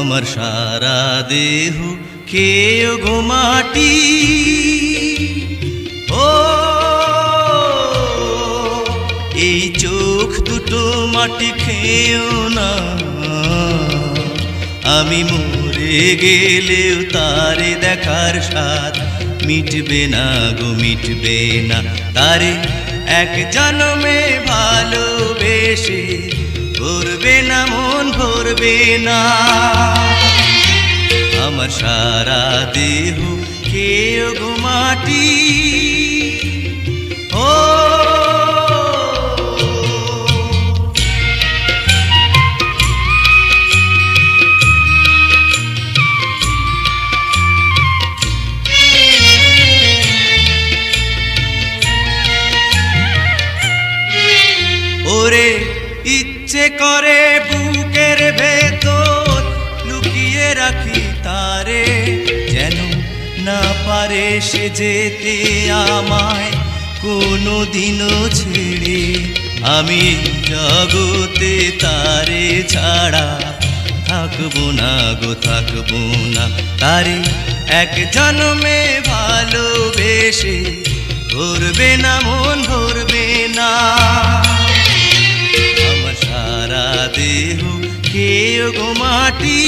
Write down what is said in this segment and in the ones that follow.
আমার সারা দেহ খেয়ে গো মাটি। ও, এই চোখ দুটো মাটি খেয়েও না। আমি মরে গেলেও তারে দেখার স্বাদ মিটবে না গো, মিটবে না। তারে এক জন্মে ভালোবেসে করবে না মন ভরবে না। আমার সারা দেহ খেয়ে গো মাটি। ও ইচ্ছে করে পারে সে যেতে আমায় কোনো দিনও ছেড়ে। আমি জগতে তারে ছাড়া থাকব না গো, থাকব না। তারে এক জন্মে ভালোবেসে ভরবে না মন ভরবে না। আমার সারা দেহ কেউ গো মাটি?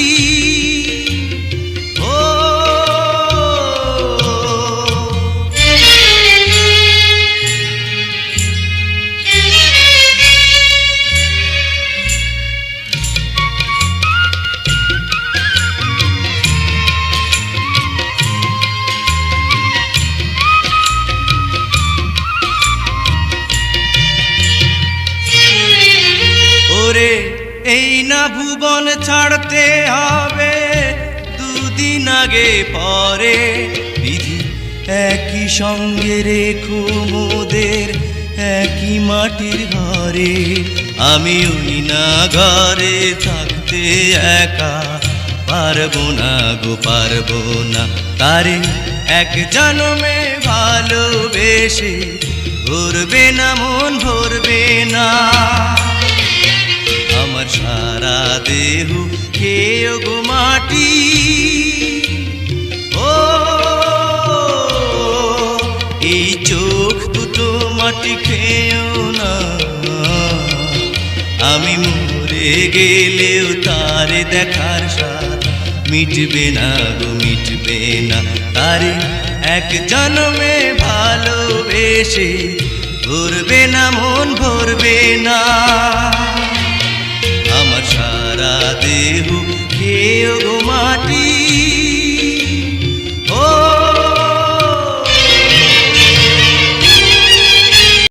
এই না ভুবন ছাড়তে হবে। দুদিন আগে পরে বিধি একই সঙ্গে রেখো মোদের একই মাটির ঘরে। আমি ওই না ঘরে থাকতে একা। পারব না গো, পারব না তারে। এক জন্মে ভালোবেসে ভরবে না মন, ভরবে না। আমি মরে গেলেও তার দেখার সাথ মিটবে না গো, মিটবে না তারে। এক জন্মে ভালোবেসে ভরবে না, মন ভরবে না।